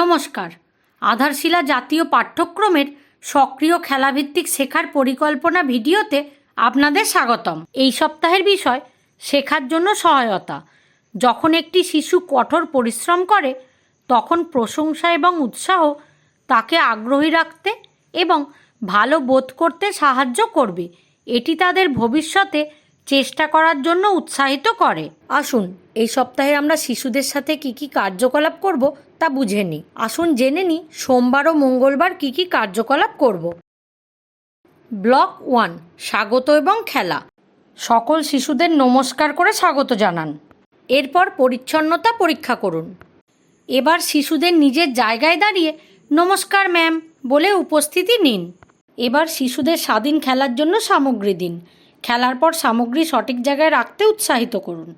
নমস্কার। আধারশিলা জাতীয় পাঠ্যক্রমের সক্রিয় খেলাভিত্তিক শেখার পরিকল্পনা ভিডিওতে আপনাদের স্বাগতম। এই সপ্তাহের বিষয়, শেখার জন্য সহায়তা। যখন একটি শিশু কঠোর পরিশ্রম করে, তখন প্রশংসা এবং উৎসাহ তাকে আগ্রহী রাখতে এবং ভালো বোধ করতে সাহায্য করবে। এটি তাদের ভবিষ্যতে চেষ্টা করার জন্য উৎসাহিত করে। আসুন, এই সপ্তাহে আমরা শিশুদের সাথে কি কি কার্যকলাপ করব তা বুঝে নিই। আসুন জেনে নিই সোমবার ও মঙ্গলবার কি কি কার্যকলাপ করব। ব্লক ওয়ান, স্বাগত এবং খেলা। সকল শিশুদের নমস্কার করে স্বাগত জানান। এরপর পরিচ্ছন্নতা পরীক্ষা করুন। এবার শিশুদের নিজের জায়গায় দাঁড়িয়ে নমস্কার, ম্যাম বলে উপস্থিতি নিন। এবার শিশুদের স্বাধীন খেলার জন্য সামগ্রী দিন। খেলার পর সামগ্রী সঠিক জায়গায় রাখতে উৎসাহিত করুন।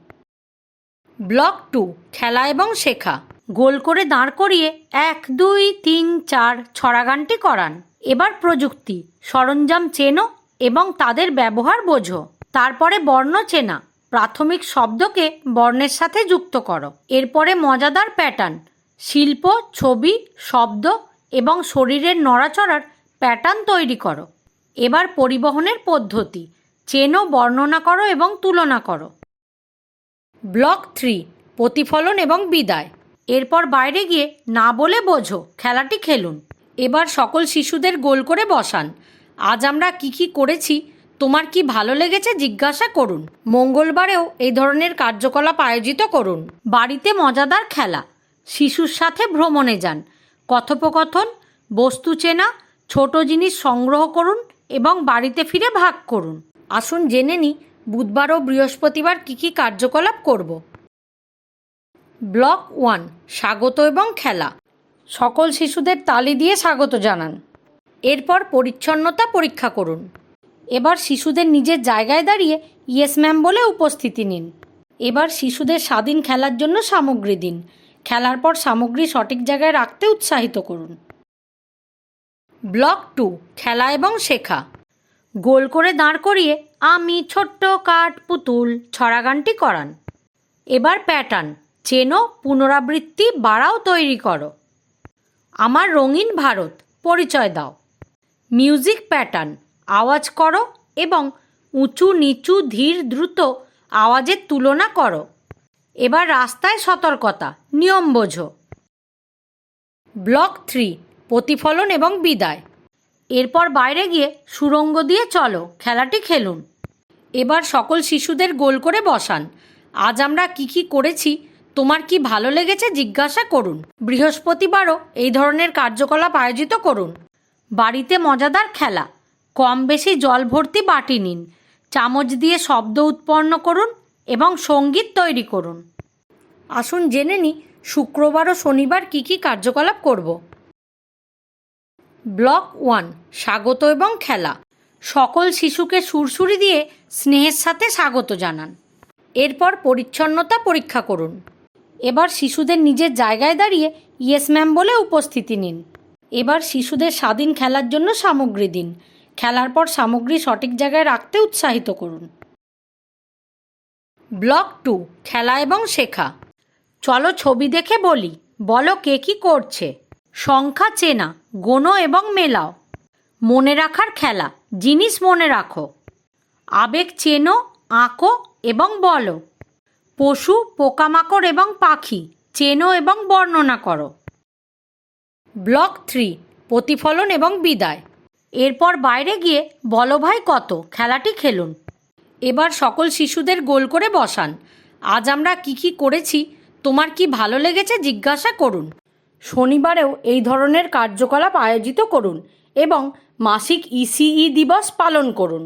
ব্লক টু, খেলা এবং শেখা। গোল করে দাঁড় করিয়ে এক, দুই, তিন, চার ছড়াগানটি করান। এবার প্রযুক্তি। সরঞ্জাম চেনো এবং তাদের ব্যবহার বোঝো। তারপরে বর্ণ চেনা। প্রাথমিক শব্দকে বর্ণের সাথে যুক্ত করো। এরপরে মজাদার প্যাটার্ন। শিল্প, ছবি, শব্দ এবং শরীরের নড়াচড়ার প্যাটার্ন তৈরি করো। এবার পরিবহনের পদ্ধতি। চেনো বর্ণনা করো এবং তুলনা করো। ব্লক থ্রি, প্রতিফলন এবং বিদায়। এরপর বাইরে গিয়ে না বলে বোঝো, খেলাটি খেলুন। এবার সকল শিশুদের গোল করে বসান। আজ আমরা কি কি করেছি, তোমার কি ভালো লেগেছে জিজ্ঞাসা করুন। মঙ্গলবারেও এই ধরনের কার্যকলাপ আয়োজিত করুন। বাড়িতে মজাদার খেলা, শিশুর সাথে ভ্রমণে যান। কথোপকথন বস্তু চেনা ছোট জিনিস সংগ্রহ করুন এবং বাড়িতে ফিরে ভাগ করুন। আসুন জেনে নিই, বুধবার ও বৃহস্পতিবার কী কী কার্যকলাপ করব। ব্লক ওয়ান, স্বাগত এবং খেলা। সকল শিশুদের তালি দিয়ে স্বাগত জানান। এরপর পরিচ্ছন্নতা পরীক্ষা করুন। এবার শিশুদের নিজের জায়গায় দাঁড়িয়ে ইয়েস ম্যাম বলে উপস্থিতি নিন। এবার শিশুদের স্বাধীন খেলার জন্য সামগ্রী দিন। খেলার পর সামগ্রী সঠিক জায়গায় রাখতে উৎসাহিত করুন। ব্লক টু, খেলা এবং শেখা। গোল করে দাঁড় করিয়ে আমি ছোট্ট কাঠ পুতুল ছড়াগানটি করান। এবার প্যাটার্ন, চেনো পুনরাবৃত্তি বাড়াও তৈরি করো। আমার রঙিন ভারত, পরিচয় দাও। মিউজিক প্যাটার্ন, আওয়াজ করো এবং উঁচু নিচু ধীর দ্রুত আওয়াজের তুলনা করো। এবার রাস্তায় সতর্কতা, নিয়ম বোঝো। ব্লক থ্রি, প্রতিফলন এবং বিদায়। এরপর বাইরে গিয়ে সুরঙ্গ দিয়ে চলো, খেলাটি খেলুন। এবার সকল শিশুদের গোল করে বসান। আজ আমরা কি কি করেছি, তোমার কি ভালো লেগেছে জিজ্ঞাসা করুন। বৃহস্পতিবারও এই ধরনের কার্যকলাপ আয়োজিত করুন। বাড়িতে মজাদার খেলা। কম বেশি জল ভর্তি বাটি নিন। চামচ দিয়ে শব্দ উৎপন্ন করুন এবং সংগীত তৈরি করুন। আসুন জেনে নিই শুক্রবার ও শনিবার কি কি কার্যকলাপ করব। ব্লক ওয়ান, স্বাগত এবং খেলা। সকল শিশুকে সুরসুরি দিয়ে স্নেহের সাথে স্বাগত জানান। এরপর পরিচ্ছন্নতা পরীক্ষা করুন। এবার শিশুদের নিজের জায়গায় দাঁড়িয়ে ইয়েস ম্যাম বলে উপস্থিতি নিন। এবার শিশুদের স্বাধীন খেলার জন্য সামগ্রী দিন। খেলার পর সামগ্রী সঠিক জায়গায় রাখতে উৎসাহিত করুন। ব্লক টু, খেলা এবং শেখা। চলো ছবি দেখে বলি, বলো কে কী করছে। সংখ্যা চেনা গোনো এবং মেলাও। মনে রাখার খেলা, জিনিস মনে রাখো। আবেগ চেনো, আঁকো এবং বলো। পশু, পোকামাকড় এবং পাখি, চেনো এবং বর্ণনা করো। ব্লক থ্রি, প্রতিফলন এবং বিদায়। এরপর বাইরে গিয়ে, বলো ভাই কত, খেলাটি খেলুন। এবার সকল শিশুদের গোল করে বসান। আজ আমরা কি কি করেছি, তোমার কি ভালো লেগেছে জিজ্ঞাসা করুন। শনিবারেও এই ধরনের কার্যকলাপ আয়োজিত করুন এবং মাসিক ইসিই দিবস পালন করুন।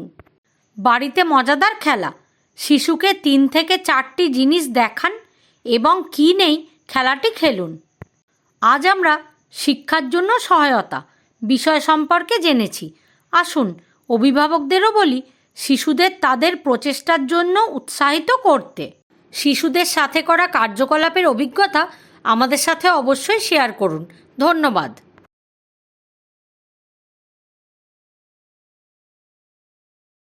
বাড়িতে মজাদার খেলা। শিশুকে তিন থেকে চারটি জিনিস দেখান এবং কী নেই খেলাটি খেলুন। আজ আমরা শিক্ষার জন্য সহায়তা বিষয় সম্পর্কে জেনেছি। আসুন অভিভাবকদেরও বলি, শিশুদের তাদের প্রচেষ্টার জন্য উৎসাহিত করতে। শিশুদের সাথে করা কার্যকলাপের অভিজ্ঞতা আমাদের সাথে অবশ্যই শেয়ার করুন। ধন্যবাদ।